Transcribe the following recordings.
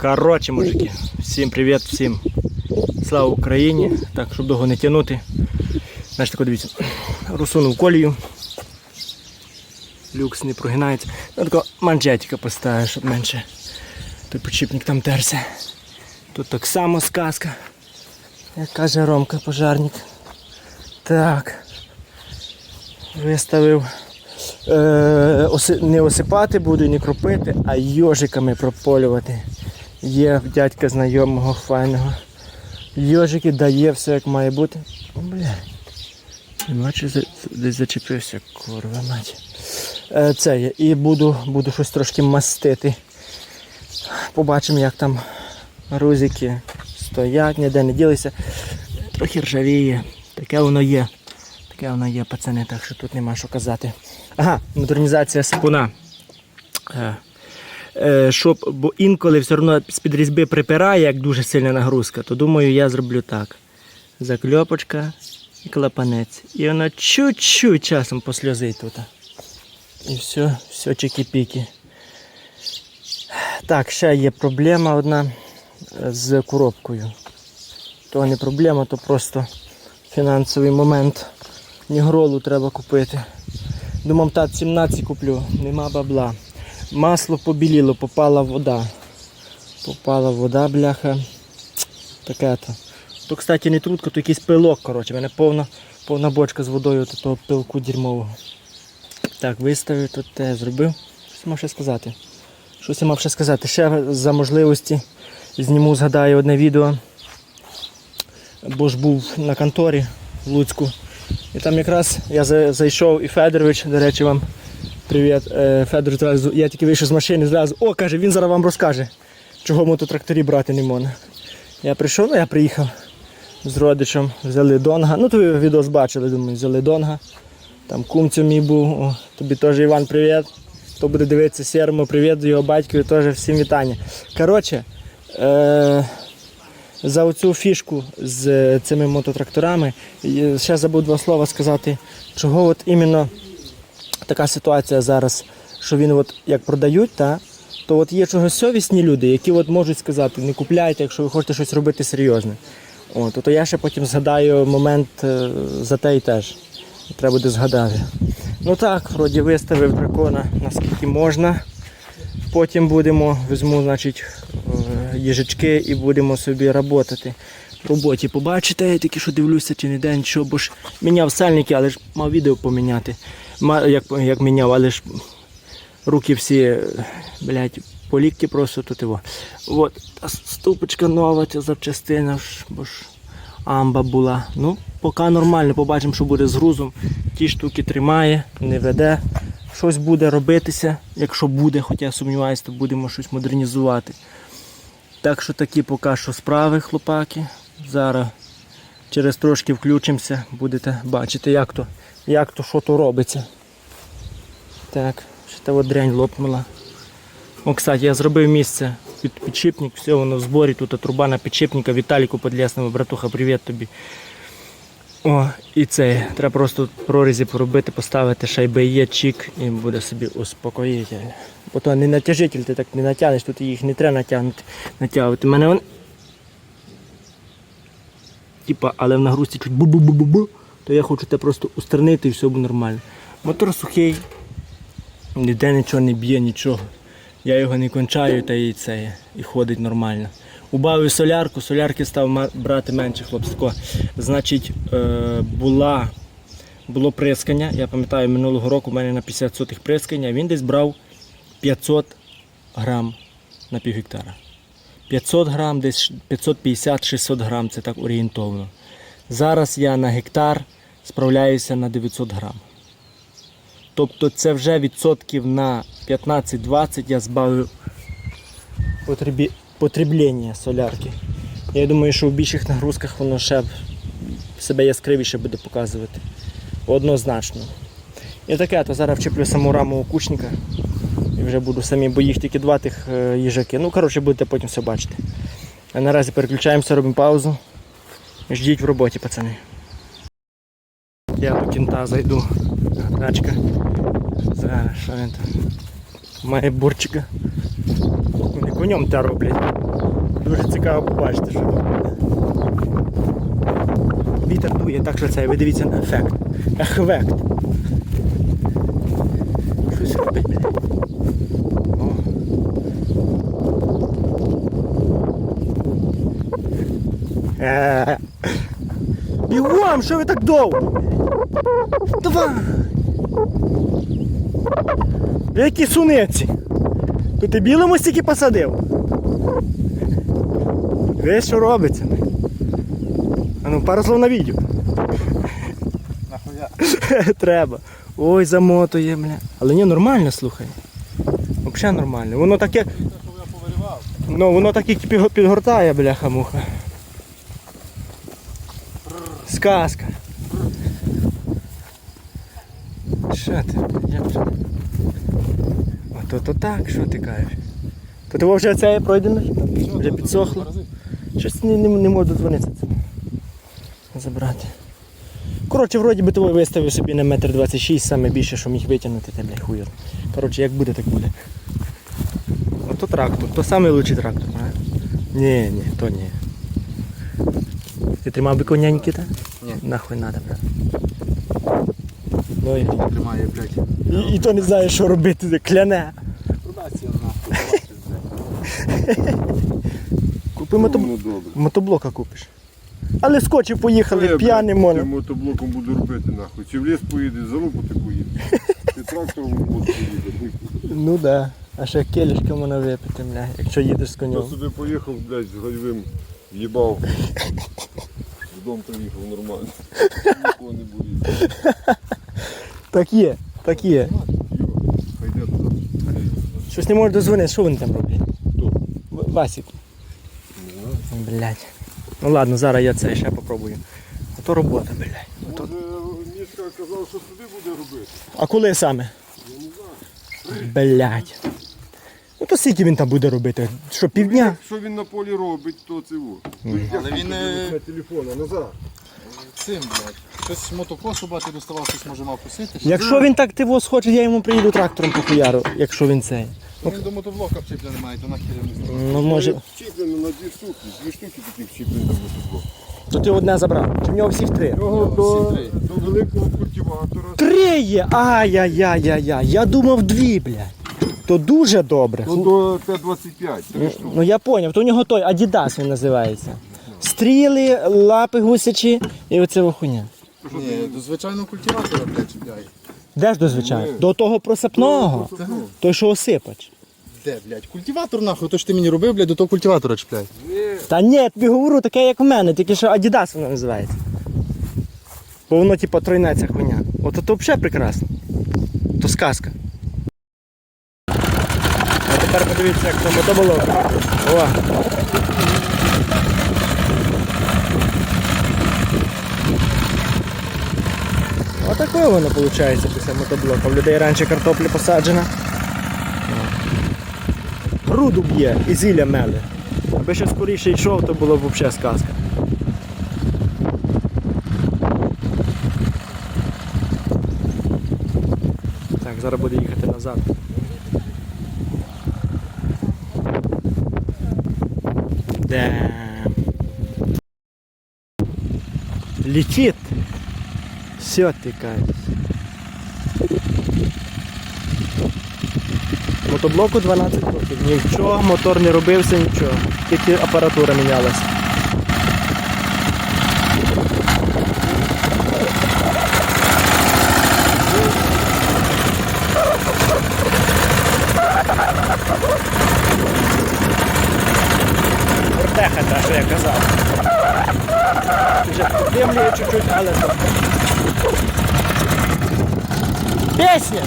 Коротше, мужики, всім привіт, всім слава Україні. Так, щоб довго не тягнути. Значить, тако дивіться, русунув колію. Люкс не прогинається. Ну, тако манжетика поставиш, щоб менше той підшипник там терся. Тут так само сказка. Як каже Ромка, пожарник. Так. Виставив. Е, не осипати буду, не кропити, а йожиками прополювати. Є в дядька знайомого файного. Йожики дає все як має бути. О, Бля. За- десь зачепився, курва мать. Е, це є. І буду, буду щось трошки мастити. Побачимо, як там грузики стоять, ніде не ділися. Трохи ржавіє. Таке воно є. Таке воно є, пацани, так що тут нема що казати. Ага, модернізація сапуна. Е, щоб, бо інколи все одно з-під різьби припирає, як дуже сильна нагрузка, то думаю, я зроблю так. Закльопочка і клапанець. І воно чуть-чуть часом посльозить тут. І все, все чики-піки. Так, ще є проблема одна е, з коробкою. То не проблема, то просто фінансовий момент. Нігролу треба купити. Думав, так, 17 куплю, нема бабла. Масло побіліло, попала вода. Попала вода, бляха. Таке то. То, кстати, не трутка, то якийсь пилок, коротше. У мене повна, повна бочка з водою от того пилку дерьмового. Так, виставив тут те зробив. Що мав ще сказати? Щось я мав ще сказати. Ще за можливості зніму, згадаю одне відео. Бо ж був на конторі в Луцьку. І там якраз я зайшов і Федорович, до речі, вам привіт. Е, Федор зразу, я тільки вийшов з машини, зразу, о, каже, він зараз вам розкаже, чого мототракторі брати не можна. Я прийшов, ну я приїхав з родичем, взяли донга. Ну, то ви відос бачили, думаю, взяли донга. Там кумцю мій був, о, тобі теж Іван, привіт. Хто буде дивитися Серому, привіт, його батькові теж всім вітання. Коротше, е- за оцю фішку з цими мототракторами. Ще забув два слова сказати, чого от іменно така ситуація зараз, що він от як продають, та, то от є чогось совісні люди, які от можуть сказати, не купляйте, якщо ви хочете щось робити серйозне. От, то я ще потім згадаю момент е, за те і теж. Треба буде згадати. Ну так, вроді виставив дракона наскільки можна. Потім будемо, візьму, значить, е, їжачки і будемо собі працювати. В роботі побачите, я тільки що дивлюся, чи не день, що, бо ж міняв сальники, але ж мав відео поміняти. Як, як міняв, але ж руки всі, блядь, по лікті просто тут його. От, та ступочка нова, ця запчастина, бо ж амба була. Ну, поки нормально, побачимо, що буде з грузом. Ті штуки тримає, не веде. Щось буде робитися, якщо буде, хоча я сумніваюся, то будемо щось модернізувати. Так що такі поки що справи, хлопаки. Зараз через трошки включимося, будете бачити, як то, як то що то робиться. Так, ще та от дрянь лопнула. О, кстати, я зробив місце під підшипник, все воно в зборі, тут труба на підшипника, Віталіку Подлесному, братуха, привіт тобі. О, і це, треба просто прорізі поробити, поставити шайби є, чік і буде собі успокоїтель. Бо то не натяжитель, ти так не натягнеш, тут їх не треба натягнути, натягувати. Мене вони. Типа, але в нагрузці чуть бу-бу-бу-бу-бу, то я хочу те просто устранити і все буде нормально. Мотор сухий, ніде нічого не б'є, нічого. Я його не кончаю та і це і ходить нормально. Убавив солярку, солярки став брати менше хлопсько. Значить, е, була, було прискання. Я пам'ятаю, минулого року в мене на 50 сотих прискання, він десь брав 500 грам на пів гектара. 500 грам, десь 550-600 грам, це так орієнтовно. Зараз я на гектар справляюся на 900 грам. Тобто це вже відсотків на 15-20 я збавив потреблення солярки. Я думаю, що в більших нагрузках воно ще себе яскравіше буде показувати. Однозначно. І таке, то зараз вчеплю саму раму окучника і вже буду самі, бо їх тільки два тих е, їжаки. Ну, коротше, будете потім все бачити. А наразі переключаємося, робимо паузу. Ждіть в роботі, пацани. Я до кінта зайду. Тачка. Зараз що він там? Має бурчика. Не в ньому те роблять. Дуже цікаво побачити, що там. Вітер дує, так що це, ви дивіться на ефект. Ехвект. Щось робить, блядь. О. Бігом, що ви так довго? Давай! Які суниці? То ти білому стільки посадив? Ви що робиться? А ну, пару слов на відео. Нахуя? Треба. Ой, замотує, бля. Але ні, нормально, слухай. Взагалі нормально. Воно таке. Ну, воно так і підгортає, бляха-муха. Сказка. Що ти? Я вже... Ото то так, що ти кажеш? То ти вже це пройдено? Вже підсохло? Щось не, не, не можу додзвонитися цим. Забрати. Коротше, вроді би того виставив собі на метр 26, саме більше, що міг витягнути, те бля хуєр. Коротше, як буде, так буде. Ото трактор, то лучший трактор, правильно? Ні, ні, то ні. Ти тримав би коняньки, так? Ні. Нахуй надо, брат. Ну, і, Тримає, блядь. і, і то не знає, що робити, кляне. Нахуй. Купи мото... Ну, добре. мотоблока купиш. Але скочив, поїхали, Я, п'яним блядь, моно. мотоблоком буду робити нахуй. Чи в ліс поїде, залупати поїде. Ти трактором не можеш поїхати. Ну да. А ще келішка можна випити, бля, якщо їдеш з Я конем. собі поїхав, блядь, з гальвим їбав. Додому приїхав нормально. Нікого не боїться. Так є, так є. Хай йде туди. Щось не можеш дозвонити, що вони там роблять? Хто? В- Васік. Не знаю. Блять. Ну ладно, зараз я це ще попробую. А то робота, блядь. Може, Мішка казав, що туди буде робити. А коли саме? Я не знаю. Блять. Ну то скільки він там буде робити? Що, півдня? Що він на полі робить, то це во. Але він е, На телефон, а назад. цим, блядь. Щось мотокосу бати доставав, щось може мав посити. Якщо він так тиво схоче, я йому приїду трактором по хуяру, якщо він цей. Він до мотоблока вчепля немає, то нахер не став. Ну може. Вчіплено на дві штуки. Дві штуки такі вчіплені до мотоблоку. То ти одне забрав. Чи в нього всі в три? Його до, всі три. до великого культиватора. Три є! Ай-яй-яй-яй-яй. Я думав дві, блядь. То дуже добре. Ну до 5,25. Три штуки. Ну я поняв, то у нього той Адідас він називається. Стріли, лапи гусячі і оце вохуня. Ні, до звичайного культиватора, блядь, чіпляє. Де ж до звичайно? До того просипного. Той, що осипач. Де, блядь? Культиватор нахуй, то що ти мені робив, блядь, до того культиватора чіпляй. Та ні, я тобі говорю таке, як в мене, тільки що Адідас воно називається. Бо воно типу тройна ця хуйня. От то взагалі прекрасно. То сказка. Тепер подивіться, як там мотоболок. О. Отаке воно виходить після мотоблока. В людей раніше картопля посаджена. Груду б'є і зілля меле. Аби ще скоріше йшов, то було б взагалі сказка. Так, зараз буде їхати назад. Де. Летит. Все ти кажеш. Мотоблоку 12 років. Нічого, мотор не робився, нічого. Тільки апаратура мінялася. Вертеха та, що я казав. Вже піддимлює чуть-чуть, але то. Пісня!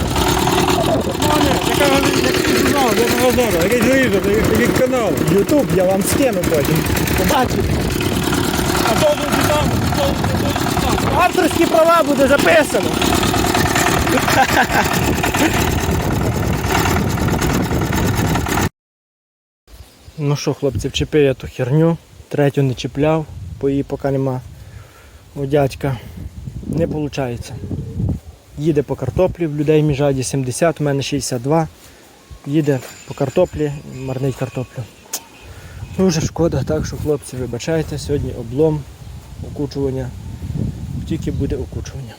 Який канал? Ютуб я вам скину потім. Побачите. Авторські права буде записано. Ну що, хлопці, вчепив я ту херню. Третю не чіпляв, бо її поки нема у дядька. Не виходить. Їде по картоплі, в людей міжаді 70, у мене 62. Їде по картоплі, марнить картоплю. Дуже шкода, так що хлопці, вибачайте, сьогодні облом, окучування. Тільки буде окучування.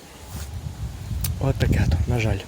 От таке то, на жаль.